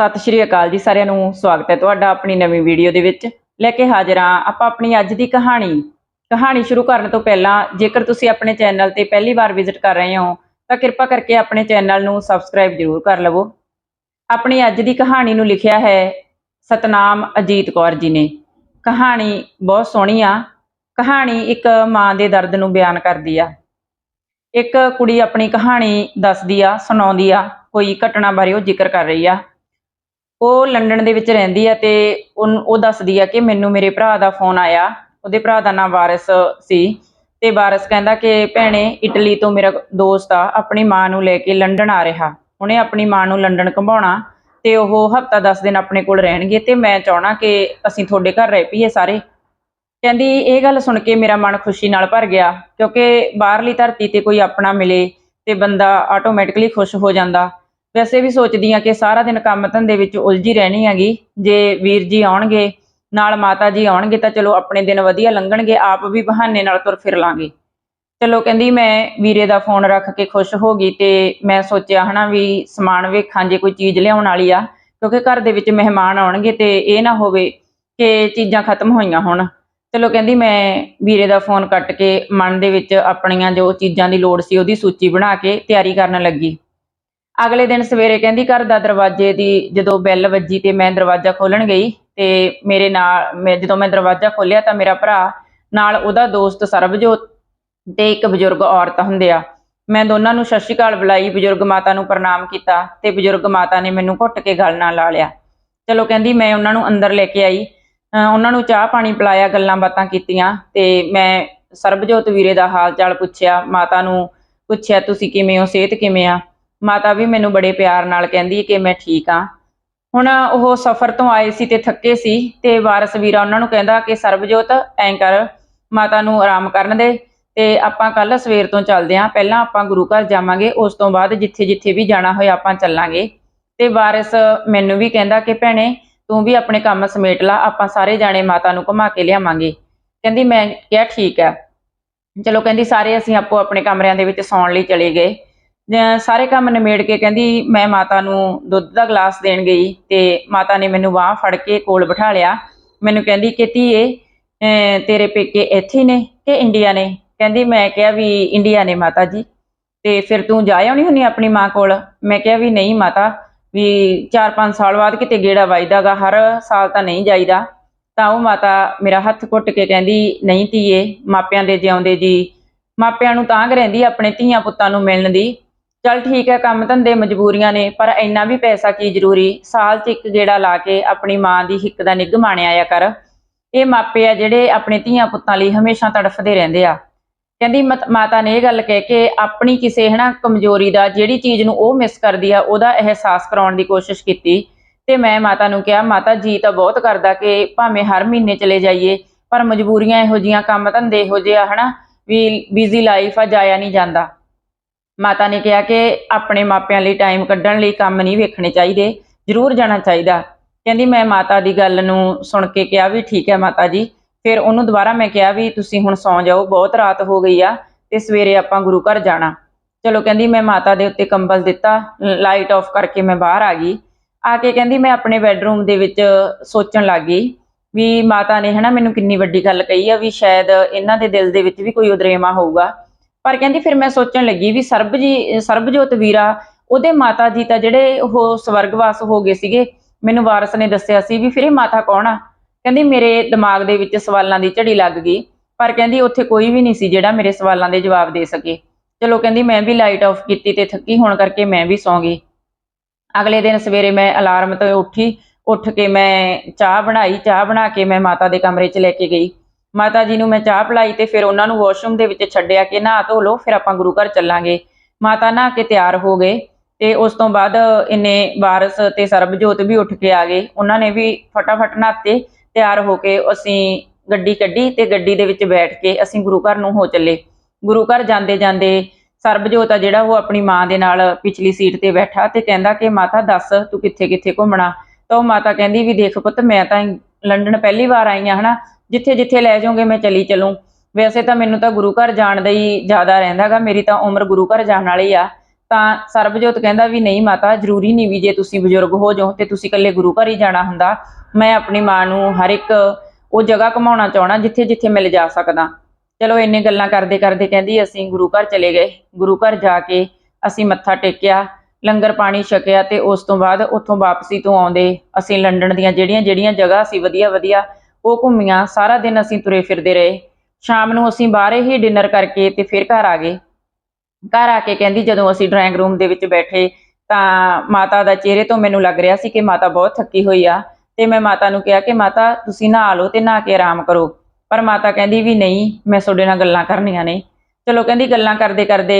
ਸਤਿ ਸ਼੍ਰੀ ਅਕਾਲ ਜੀ ਸਾਰਿਆਂ ਨੂੰ, ਸਵਾਗਤ ਹੈ ਤੁਹਾਡਾ ਆਪਣੀ ਨਵੀਂ ਵੀਡੀਓ ਦੇ ਵਿੱਚ। ਲੈ ਕੇ ਹਾਜ਼ਰ ਹਾਂ ਆਪਾਂ ਆਪਣੀ ਅੱਜ ਦੀ ਕਹਾਣੀ। ਕਹਾਣੀ ਸ਼ੁਰੂ ਕਰਨ ਤੋਂ ਪਹਿਲਾਂ ਜੇਕਰ ਤੁਸੀਂ ਆਪਣੇ ਚੈਨਲ ਤੇ ਪਹਿਲੀ ਵਾਰ ਵਿਜ਼ਿਟ ਕਰ ਰਹੇ ਹੋ, ਤਾਂ ਕਿਰਪਾ ਕਰਕੇ ਆਪਣੇ ਚੈਨਲ ਨੂੰ ਸਬਸਕ੍ਰਾਈਬ ਜ਼ਰੂਰ ਕਰ ਲਵੋ। ਆਪਣੀ ਅੱਜ ਦੀ ਕਹਾਣੀ ਨੂੰ ਲਿਖਿਆ ਹੈ ਸਤਨਾਮ ਅਜੀਤ ਕੌਰ ਜੀ ਨੇ। ਕਹਾਣੀ ਬਹੁਤ ਸੋਹਣੀ ਆ। ਕਹਾਣੀ ਇੱਕ ਮਾਂ ਦੇ ਦਰਦ ਨੂੰ ਬਿਆਨ ਕਰਦੀ ਆ। ਇੱਕ ਕੁੜੀ ਆਪਣੀ ਕਹਾਣੀ ਦੱਸਦੀ ਆ, ਸੁਣਾਉਂਦੀ ਆ, ਕੋਈ ਘਟਨਾ ਬਾਰੇ ਉਹ ਜ਼ਿਕਰ ਕਰ ਰਹੀ ਆ। ਉਹ ਲੰਡਨ ਦੇ ਵਿੱਚ ਰਹਿੰਦੀ ਆ ਤੇ ਉਨ- ਉਹ ਦੱਸਦੀ ਆ ਕਿ ਮੈਨੂੰ ਮੇਰੇ ਭਰਾ ਦਾ ਫੋਨ ਆਇਆ। ਉਹਦੇ ਭਰਾ ਦਾ ਨਾਮ ਵਾਰਿਸ ਸੀ ਤੇ ਵਾਰਿਸ ਕਹਿੰਦਾ ਕਿ, ਭੈਣੇ, ਇਟਲੀ ਤੋਂ ਮੇਰਾ ਦੋਸਤ ਆ, ਆਪਣੀ ਮਾਂ ਨੂੰ ਲੈ ਕੇ ਲੰਡਨ ਆ ਰਿਹਾ। ਉਹਨੇ ਆਪਣੀ ਮਾਂ ਨੂੰ ਲੰਡਨ ਘੁੰਮਾਉਣਾ ਤੇ ਉਹ ਹਫਤਾ 10 ਦਿਨ ਆਪਣੇ ਕੋਲ ਰਹਿਣਗੇ ਤੇ ਮੈਂ ਚਾਹਣਾ ਕਿ ਅਸੀਂ ਤੁਹਾਡੇ ਘਰ ਰਹਿ ਪਈਏ ਸਾਰੇ। ਕਹਿੰਦੀ, ਇਹ ਗੱਲ ਸੁਣ ਕੇ ਮੇਰਾ ਮਨ ਖੁਸ਼ੀ ਨਾਲ ਭਰ ਗਿਆ, ਕਿਉਂਕਿ ਬਾਹਰਲੀ ਧਰਤੀ ਤੇ ਕੋਈ ਆਪਣਾ ਮਿਲੇ ਤੇ ਬੰਦਾ ਆਟੋਮੈਟਿਕਲੀ ਖੁਸ਼ ਹੋ ਜਾਂਦਾ। ਵੈਸੇ ਵੀ ਸੋਚਦੀ ਆ ਕਿ ਸਾਰਾ ਦਿਨ ਕੰਮ ਧੰਦੇ ਵਿੱਚ ਉਲਝੀ ਰਹਿਣੀ ਹੈਗੀ। ਜੇ ਵੀਰ ਜੀ ਆਉਣਗੇ, ਨਾਲ ਮਾਤਾ ਜੀ ਆਉਣਗੇ ਤਾਂ ਚਲੋ ਆਪਣੇ ਦਿਨ ਵਧੀਆ ਲੰਘਣਗੇ, ਆਪ ਵੀ ਬਹਾਨੇ ਨਾਲ ਤੁਰ ਫਿਰ ਲਾਂਗੇ। ਚਲੋ ਕਹਿੰਦੀ ਮੈਂ ਵੀਰੇ ਦਾ ਫੋਨ ਰੱਖ ਕੇ ਖੁਸ਼ ਹੋ ਗਈ ਤੇ ਮੈਂ ਸੋਚਿਆ ਹਨਾ ਵੀ ਸਮਾਨ ਵੇਖਾਂ, ਜੇ ਕੋਈ ਚੀਜ਼ ਲਿਆਉਣ ਵਾਲੀ ਆ, ਕਿਉਂਕਿ ਘਰ ਦੇ ਵਿੱਚ ਮਹਿਮਾਨ ਆਉਣਗੇ ਤੇ ਇਹ ਨਾ ਹੋਵੇ ਕਿ ਚੀਜ਼ਾਂ ਖਤਮ ਹੋਈਆਂ ਹੋਣ। ਚਲੋ ਕਹਿੰਦੀ ਮੈਂ ਵੀਰੇ ਦਾ ਫੋਨ ਕੱਟ ਕੇ ਮਨ ਦੇ ਵਿੱਚ ਆਪਣੀਆਂ ਜੋ ਚੀਜ਼ਾਂ ਦੀ ਲੋੜ ਸੀ ਉਹਦੀ ਸੂਚੀ ਬਣਾ ਕੇ ਤਿਆਰੀ ਕਰਨ ਲੱਗੀ। ਅਗਲੇ ਦਿਨ ਸਵੇਰੇ ਕਹਿੰਦੀ ਘਰ ਦਾ ਦਰਵਾਜ਼ੇ ਦੀ ਜਦੋਂ ਬੈਲ ਵੱਜੀ ਤੇ ਮੈਂ ਦਰਵਾਜ਼ਾ ਖੋਲਣ ਗਈ ਤੇ ਮੇਰੇ ਨਾਲ, ਮੈਂ ਜਦੋਂ ਮੈਂ ਦਰਵਾਜ਼ਾ ਖੋਲਿਆ ਤਾਂ ਮੇਰਾ ਭਰਾ ਨਾਲ ਉਹਦਾ ਦੋਸਤ ਸਰਬਜੋਤ ਤੇ ਇੱਕ ਬਜ਼ੁਰਗ ਔਰਤ ਹੁੰਦੇ ਆ। ਮੈਂ ਦੋਨਾਂ ਨੂੰ ਸਤਿ ਸ਼੍ਰੀ ਅਕਾਲ ਬੁਲਾਈ, ਬਜ਼ੁਰਗ ਮਾਤਾ ਨੂੰ ਪ੍ਰਣਾਮ ਕੀਤਾ ਤੇ ਬਜ਼ੁਰਗ ਮਾਤਾ ਨੇ ਮੈਨੂੰ ਘੁੱਟ ਕੇ ਗਲ ਨਾਲ ਲਾ ਲਿਆ। ਚਲੋ ਕਹਿੰਦੀ ਮੈਂ ਉਹਨਾਂ ਨੂੰ ਅੰਦਰ ਲੈ ਕੇ ਆਈ। ਅਹ ਉਹਨਾਂ ਨੂੰ ਚਾਹ ਪਾਣੀ ਪਿਲਾਇਆ, ਗੱਲਾਂ ਬਾਤਾਂ ਕੀਤੀਆਂ ਤੇ ਮੈਂ ਸਰਬਜੋਤ ਵੀਰੇ ਦਾ ਹਾਲ ਚਾਲ ਪੁੱਛਿਆ, ਮਾਤਾ ਨੂੰ ਪੁੱਛਿਆ, ਤੁਸੀਂ ਕਿਵੇਂ ਹੋ? ਸਿਹਤ ਕਿਵੇਂ ਆ? ਮਾਤਾ ਵੀ ਮੈਨੂੰ ਬੜੇ ਪਿਆਰ ਨਾਲ ਕਹਿੰਦੀ ਕਿ ਮੈਂ ਠੀਕ ਆ ਹੁਣ ਉਹ ਸਫ਼ਰ ਤੋਂ ਆਏ ਸੀ ਤੇ ਥੱਕੇ ਸੀ ਤੇ ਵਾਰਸ ਵੀਰਾ ਉਹਨਾਂ ਨੂੰ ਕਹਿੰਦਾ ਕਿ, ਸਰਬਜੋਤ, ਐਂ ਕਰ, ਮਾਤਾ ਨੂੰ ਆਰਾਮ ਕਰਨ ਦੇ ਤੇ ਆਪਾਂ ਕੱਲ ਸਵੇਰ ਤੋਂ ਚੱਲਦੇ ਆਂ ਪਹਿਲਾਂ ਆਪਾਂ ਗੁਰੂ ਘਰ ਜਾਵਾਂਗੇ, ਉਸ ਤੋਂ ਬਾਅਦ ਜਿੱਥੇ ਜਿੱਥੇ ਵੀ ਜਾਣਾ ਹੋਇਆ ਆਪਾਂ ਚੱਲਾਂਗੇ। ਤੇ ਵਾਰਿਸ ਮੈਨੂੰ ਵੀ ਕਹਿੰਦਾ ਕਿ, ਭੈਣੇ, ਤੂੰ ਵੀ ਆਪਣੇ ਕੰਮ ਸਮੇਟ ਲਾ, ਆਪਾਂ ਸਾਰੇ ਜਾਣੇ ਮਾਤਾ ਨੂੰ ਘੁਮਾ ਕੇ ਲਿਆਵਾਂਗੇ। ਕਹਿੰਦੀ, ਮੈਂ ਕਿਹਾ ਠੀਕ ਹੈ। ਚਲੋ ਕਹਿੰਦੀ, ਸਾਰੇ ਅਸੀਂ ਆਪੋ ਆਪਣੇ ਕਮਰਿਆਂ ਦੇ ਵਿੱਚ ਸੌਣ ਲਈ ਚਲੇ ਗਏ। ਸਾਰੇ ਕੰਮ ਨਿਮੇੜ ਕੇ ਕਹਿੰਦੀ, ਮੈਂ ਮਾਤਾ ਨੂੰ ਦੁੱਧ ਦਾ ਗਲਾਸ ਦੇਣ ਗਈ ਤੇ ਮਾਤਾ ਨੇ ਮੈਨੂੰ ਬਾਹ ਫੜ ਕੇ ਕੋਲ ਬਿਠਾ ਲਿਆ। ਮੈਨੂੰ ਕਹਿੰਦੀ, ਕਿ ਧੀਏ ਤੇਰੇ ਪੇਕੇ ਇੱਥੇ ਨੇ ਕਿ ਇੰਡੀਆ ਨੇ? ਕਹਿੰਦੀ, ਮੈਂ ਕਿਹਾ ਵੀ ਇੰਡੀਆ ਨੇ ਮਾਤਾ ਜੀ। ਤੇ ਫਿਰ ਤੂੰ ਜਾ ਆਉਣੀ ਹੁੰਨੀ ਆਪਣੀ ਮਾਂ ਕੋਲ? ਮੈਂ ਕਿਹਾ ਵੀ ਨਹੀਂ ਮਾਤਾ, ਵੀ 4-5 ਸਾਲ ਬਾਅਦ ਕਿਤੇ ਗੇੜਾ ਵੱਜਦਾਗਾ, ਹਰ ਸਾਲ ਤਾਂ ਨਹੀਂ ਜਾਈਦਾ। ਤਾਂ ਉਹ ਮਾਤਾ ਮੇਰਾ ਹੱਥ ਘੁੱਟ ਕੇ ਕਹਿੰਦੀ, ਨਹੀਂ ਧੀਏ, ਮਾਪਿਆਂ ਦੇ ਜਿਉਂਦੇ ਜੀ। ਮਾਪਿਆਂ ਨੂੰ ਤਾਂਘ ਰਹਿੰਦੀ, ਆਪਣੇ ਧੀਆਂ ਪੁੱਤਾਂ ਨੂੰ ਮਿਲਣ ਦੀ। ਚਲ ਠੀਕ ਹੈ, ਕੰਮ ਧੰਦੇ ਮਜਬੂਰੀਆਂ ਨੇ, ਪਰ ਇੰਨਾ ਵੀ ਪੈਸਾ ਕੀ ਜ਼ਰੂਰੀ? ਸਾਲ 'ਚ ਇੱਕ ਗੇੜਾ ਲਾ ਕੇ ਆਪਣੀ ਮਾਂ ਦੀ ਹਿੱਕ ਦਾ ਨਿੱਘ ਮਾਣਿਆ ਆਇਆ ਕਰ। ਇਹ ਮਾਪੇ ਆ ਜਿਹੜੇ ਆਪਣੇ ਧੀਆਂ ਪੁੱਤਾਂ ਲਈ ਹਮੇਸ਼ਾ ਤੜਫਦੇ ਰਹਿੰਦੇ ਆ। ਕਹਿੰਦੀ, ਮਤ- ਮਾਤਾ ਨੇ ਇਹ ਗੱਲ ਕਹਿ ਕੇ ਆਪਣੀ ਕਿਸੇ, ਹਨਾ, ਕਮਜ਼ੋਰੀ ਦਾ ਜਿਹੜੀ ਚੀਜ਼ ਨੂੰ ਉਹ ਮਿਸ ਕਰਦੀ ਆ, ਉਹਦਾ ਅਹਿਸਾਸ ਕਰਾਉਣ ਦੀ ਕੋਸ਼ਿਸ਼ ਕੀਤੀ। ਤੇ ਮੈਂ ਮਾਤਾ ਨੂੰ ਕਿਹਾ, ਮਾਤਾ ਜੀ ਤਾਂ ਬਹੁਤ ਕਰਦਾ ਕਿ ਭਾਵੇਂ ਹਰ ਮਹੀਨੇ ਚਲੇ ਜਾਈਏ, ਪਰ ਮਜਬੂਰੀਆਂ ਇਹੋ ਜੀਆਂ ਕੰਮ ਧੰਦੇ ਇਹੋ ਜਿਹੇ ਆ, ਹਨਾ, ਵੀ ਬਿਜ਼ੀ ਲਾਈਫ ਆ, ਜਾਇਆ ਨਹੀਂ ਜਾਂਦਾ। ਮਾਤਾ ਨੇ ਕਿਹਾ ਕਿ ਆਪਣੇ ਮਾਪਿਆਂ ਲਈ ਟਾਈਮ ਕੱਢਣ ਲਈ ਕੰਮ ਨਹੀਂ ਵੇਖਣੇ ਚਾਹੀਦੇ, ਜ਼ਰੂਰ ਜਾਣਾ ਚਾਹੀਦਾ। ਕਹਿੰਦੀ, ਮੈਂ ਮਾਤਾ ਦੀ ਗੱਲ ਨੂੰ ਸੁਣ ਕੇ ਕਿਹਾ ਵੀ ਠੀਕ ਹੈ ਮਾਤਾ ਜੀ। ਫਿਰ ਉਹਨੂੰ ਦੁਬਾਰਾ ਮੈਂ ਕਿਹਾ ਵੀ ਤੁਸੀਂ ਹੁਣ ਸੌਂ ਜਾਓ, ਬਹੁਤ ਰਾਤ ਹੋ ਗਈ ਆ ਤੇ ਸਵੇਰੇ ਆਪਾਂ ਗੁਰੂ ਘਰ ਜਾਣਾ। ਚਲੋ ਕਹਿੰਦੀ, ਮੈਂ ਮਾਤਾ ਦੇ ਉੱਤੇ ਕੰਬਲ ਦਿੱਤਾ ਲਾਈਟ ਆਫ ਕਰਕੇ ਮੈਂ ਬਾਹਰ ਆ ਗਈ। ਆ ਕੇ ਕਹਿੰਦੀ, ਮੈਂ ਆਪਣੇ ਬੈੱਡਰੂਮ ਦੇ ਵਿੱਚ ਸੋਚਣ ਲੱਗ ਗਈ ਵੀ ਮਾਤਾ ਨੇ ਹਨਾ ਮੈਨੂੰ ਕਿੰਨੀ ਵੱਡੀ ਗੱਲ ਕਹੀ ਆ ਵੀ ਸ਼ਾਇਦ ਇਹਨਾਂ ਦੇ ਦਿਲ ਦੇ ਵਿੱਚ ਵੀ ਕੋਈ ਉਦਰੇਮਾ ਹੋਊਗਾ। ਪਰ ਕਹਿੰਦੀ ਫਿਰ ਮੈਂ ਸੋਚਣ ਲੱਗੀ ਵੀ ਸਰਬ ਜੀ, ਸਰਬਜੋਤ ਵੀਰਾ, ਉਹਦੇ ਮਾਤਾ ਜੀ ਤਾਂ ਜਿਹੜੇ ਉਹ ਸਵਰਗਵਾਸ ਹੋ ਗਏ ਸੀਗੇ, ਮੈਨੂੰ ਵਾਰਸ ਨੇ ਦੱਸਿਆ ਸੀ ਵੀ ਫਿਰ ਇਹ ਮਾਤਾ ਕੌਣ ਆ? ਕਹਿੰਦੀ ਮੇਰੇ ਦਿਮਾਗ ਦੇ ਵਿੱਚ ਸਵਾਲਾਂ ਦੀ ਝੜੀ ਲੱਗ ਗਈ, ਪਰ ਕਹਿੰਦੀ ਉੱਥੇ ਕੋਈ ਵੀ ਨਹੀਂ ਸੀ ਜਿਹੜਾ ਮੇਰੇ ਸਵਾਲਾਂ ਦੇ ਜਵਾਬ ਦੇ ਸਕੇ। ਚਲੋ ਕਹਿੰਦੀ ਮੈਂ ਵੀ ਲਾਈਟ ਆਫ ਕੀਤੀ ਤੇ ਥੱਕੀ ਹੋਣ ਕਰਕੇ ਮੈਂ ਵੀ ਸੌਂ ਗਈ। ਅਗਲੇ ਦਿਨ ਸਵੇਰੇ ਮੈਂ ਅਲਾਰਮ ਤੋਂ ਉੱਠੀ, ਉੱਠ ਕੇ ਮੈਂ ਚਾਹ ਬਣਾਈ, ਚਾਹ ਬਣਾ ਕੇ ਮੈਂ ਮਾਤਾ ਦੇ ਕਮਰੇ 'ਚ ਲੈ ਕੇ ਗਈ। ਮਾਤਾ ਜੀ ਨੂੰ ਮੈਂ ਚਾਹ ਪਿਲਾਈ ਤੇ ਫਿਰ ਉਹਨਾਂ ਨੂੰ ਵਾਸ਼ਰੂਮ ਦੇ ਵਿੱਚ ਛੱਡਿਆ ਕਿ ਨਹਾ ਧੋ ਲਓ, ਫਿਰ ਆਪਾਂ ਗੁਰੂ ਘਰ ਚੱਲਾਂਗੇ। ਮਾਤਾ ਨਹਾ ਕੇ ਤਿਆਰ ਹੋ ਗਏ ਤੇ ਉਸ ਤੋਂ ਬਾਅਦ ਇੰਨੇ ਵਾਰਸ ਤੇ ਸਰਬਜੋਤ ਵੀ ਉੱਠ ਕੇ ਆ ਗਏ। ਉਹਨਾਂ ਨੇ ਵੀ ਫਟਾਫਟ ਨਹਾਤੇ, ਤਿਆਰ ਹੋ ਕੇ ਅਸੀਂ ਗੱਡੀ ਕੱਢੀ ਤੇ ਗੱਡੀ ਦੇ ਵਿੱਚ ਬੈਠ ਕੇ ਅਸੀਂ ਗੁਰੂ ਘਰ ਨੂੰ ਹੋ ਚੱਲੇ। ਗੁਰੂ ਘਰ ਜਾਂਦੇ ਜਾਂਦੇ ਸਰਬਜੋਤ ਆ ਜਿਹੜਾ ਉਹ ਆਪਣੀ ਮਾਂ ਦੇ ਨਾਲ ਪਿਛਲੀ ਸੀਟ ਤੇ ਬੈਠਾ ਤੇ ਕਹਿੰਦਾ ਕਿ, ਮਾਤਾ, ਦੱਸ ਤੂੰ ਕਿੱਥੇ ਕਿੱਥੇ ਘੁੰਮਣਾ? ਤਾਂ ਉਹ ਮਾਤਾ ਕਹਿੰਦੀ ਵੀ, ਦੇਖ ਪੁੱਤ, ਮੈਂ ਤਾਂ ਲੰਡਨ ਪਹਿਲੀ ਵਾਰ ਆਈ ਆ ਹਨਾ? ਜਿੱਥੇ ਜਿੱਥੇ ਲੈ ਜਾਓਗੇ ਮੈਂ ਚਲੀ ਚਲੂੰ। ਵੈਸੇ ਤਾਂ ਮੈਨੂੰ ਤਾਂ ਗੁਰੂ ਘਰ ਜਾਣ ਦਾ ਹੀ ਜ਼ਿਆਦਾ ਰਹਿੰਦਾਗਾ ਮੇਰੀ ਤਾਂ ਉਮਰ ਗੁਰੂ ਘਰ ਜਾਣ ਵਾਲੀ ਆ। ਤਾਂ ਸਰਬਜੋਤ ਕਹਿੰਦਾ ਵੀ, ਨਹੀਂ ਮਾਤਾ, ਜ਼ਰੂਰੀ ਨਹੀਂ ਵੀ ਜੇ ਤੁਸੀਂ ਬਜ਼ੁਰਗ ਹੋ ਜਾਓ ਤੇ ਤੁਸੀਂ ਇਕੱਲੇ ਗੁਰੂ ਘਰ ਹੀ ਜਾਣਾ ਹੁੰਦਾ। ਮੈਂ ਆਪਣੀ ਮਾਂ ਨੂੰ ਹਰ ਇੱਕ ਉਹ ਜਗ੍ਹਾ ਘਮਾਉਣਾ ਚਾਹਣਾ ਜਿੱਥੇ ਜਿੱਥੇ ਮੈਂ ਲਿਜਾ ਸਕਦਾ। ਚਲੋ, ਇੰਨੇ ਗੱਲਾਂ ਕਰਦੇ ਕਰਦੇ ਕਹਿੰਦੀ, ਅਸੀਂ ਗੁਰੂ ਘਰ ਚਲੇ ਗਏ। ਗੁਰੂ ਘਰ ਜਾ ਕੇ ਅਸੀਂ ਮੱਥਾ ਟੇਕਿਆ। ਲੰਗਰ ਪਾਣੀ ਛਕਿਆ ਤੇ ਉਸ ਤੋਂ ਬਾਅਦ ਉੱਥੋਂ ਵਾਪਸੀ ਤੋਂ ਆਉਂਦੇ ਅਸੀਂ ਲੰਡਨ ਦੀਆਂ ਜਿਹੜੀਆਂ ਜਿਹੜੀਆਂ ਜਗ੍ਹਾ ਸੀ ਵਧੀਆ ਵਧੀਆ, ਉਹ ਘੁੰਮੀਆਂ, ਸਾਰਾ ਦਿਨ ਅਸੀਂ ਤੁਰੇ ਫਿਰਦੇ ਰਹੇ। ਸ਼ਾਮ ਨੂੰ ਅਸੀਂ ਬਾਹਰੇ ਹੀ ਡਿਨਰ ਕਰਕੇ ਤੇ ਫਿਰ ਘਰ ਆ ਗਏ। ਘਰ ਆ ਕੇ ਕਹਿੰਦੀ ਜਦੋਂ ਅਸੀਂ ਡਰਾਇੰਗ ਰੂਮ ਦੇ ਵਿੱਚ ਬੈਠੇ ਤਾਂ ਮਾਤਾ ਦਾ ਚਿਹਰੇ ਤੋਂ ਮੈਨੂੰ ਲੱਗ ਰਿਹਾ ਸੀ ਕਿ ਮਾਤਾ ਬਹੁਤ ਥੱਕੀ ਹੋਈ ਆ ਤੇ ਮੈਂ ਮਾਤਾ ਨੂੰ ਕਿਹਾ ਕਿ ਮਾਤਾ ਤੁਸੀਂ ਨਹਾ ਲਓ ਤੇ ਨਹਾ ਕੇ ਆਰਾਮ ਕਰੋ। ਪਰ ਮਾਤਾ ਕਹਿੰਦੀ ਵੀ ਨਹੀਂ, ਮੈਂ ਤੁਹਾਡੇ ਨਾਲ ਗੱਲਾਂ ਕਰਨੀਆਂ ਨੇ। ਚਲੋ ਕਹਿੰਦੀ ਗੱਲਾਂ ਕਰਦੇ ਕਰਦੇ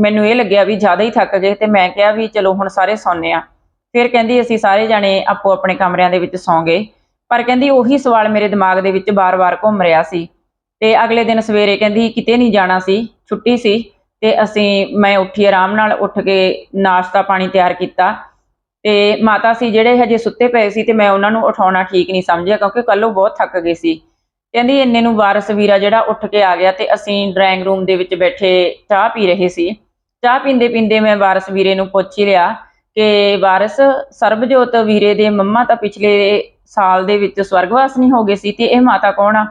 ਮੈਨੂੰ ਇਹ ਲੱਗਿਆ ਵੀ ਜ਼ਿਆਦਾ ਹੀ ਥੱਕ ਗਏ ਤੇ ਮੈਂ ਕਿਹਾ ਵੀ ਚਲੋ ਹੁਣ ਸਾਰੇ ਸੌਂਨੇ ਆ ਫਿਰ ਕਹਿੰਦੀ ਅਸੀਂ ਸਾਰੇ ਜਾਣੇ ਆਪੋ ਆਪਣੇ ਕਮਰਿਆਂ ਦੇ ਵਿੱਚ ਸੌਂ ਗਏ। ਪਰ ਕਹਿੰਦੀ ਉਹੀ ਸਵਾਲ ਮੇਰੇ ਦਿਮਾਗ ਦੇ ਵਿੱਚ ਬਾਰ-ਬਾਰ ਘੁੰਮ ਰਿਹਾ ਸੀ। ਤੇ ਅਗਲੇ ਦਿਨ ਸਵੇਰੇ ਕਹਿੰਦੀ ਕਿਤੇ ਨਹੀਂ ਜਾਣਾ ਸੀ, ਛੁੱਟੀ ਸੀ ਤੇ ਅਸੀਂ, ਮੈਂ ਉੱਠੀ ਆਰਾਮ ਨਾਲ ਉੱਠ ਕੇ ਨਾਸ਼ਤਾ ਪਾਣੀ ਤਿਆਰ ਕੀਤਾ। ਤੇ ਮਾਤਾ ਸੀ ਜਿਹੜੇ ਹਜੇ ਸੁੱਤੇ ਪਏ ਸੀ ਤੇ ਮੈਂ ਉਹਨਾਂ ਨੂੰ ਉਠਾਉਣਾ ਠੀਕ ਨਹੀਂ ਸਮਝਿਆ ਕਿਉਂਕਿ ਕੱਲ ਉਹ ਬਹੁਤ ਥੱਕ ਗਏ ਸੀ। ਕਹਿੰਦੀ ਇੰਨੇ ਨੂੰ ਵਾਰਸ ਵੀਰਾ ਜਿਹੜਾ ਉੱਠ ਕੇ ਆ ਗਿਆ ਤੇ ਅਸੀਂ ਡਰਾਇੰਗ ਰੂਮ ਦੇ ਵਿੱਚ ਬੈਠੇ ਚਾਹ ਪੀ ਰਹੇ ਸੀ। ਚਾਹ ਪੀਂਦੇ ਪੀਂਦੇ ਮੈਂ ਵਾਰਸ ਵੀਰੇ ਨੂੰ ਪੁੱਛ ਹੀ ਲਿਆ ਕਿ ਵਾਰਸ, ਸਰਬਜੋਤ ਵੀਰੇ ਦੇ ਮੰਮਾ ਤਾਂ ਪਿਛਲੇ ਸਾਲ ਦੇ ਵਿੱਚ ਸਵਰਗਵਾਸ ਨਹੀਂ ਹੋ ਗਏ ਸੀ ਤੇ ਇਹ ਮਾਤਾ ਕੌਣ ਆ?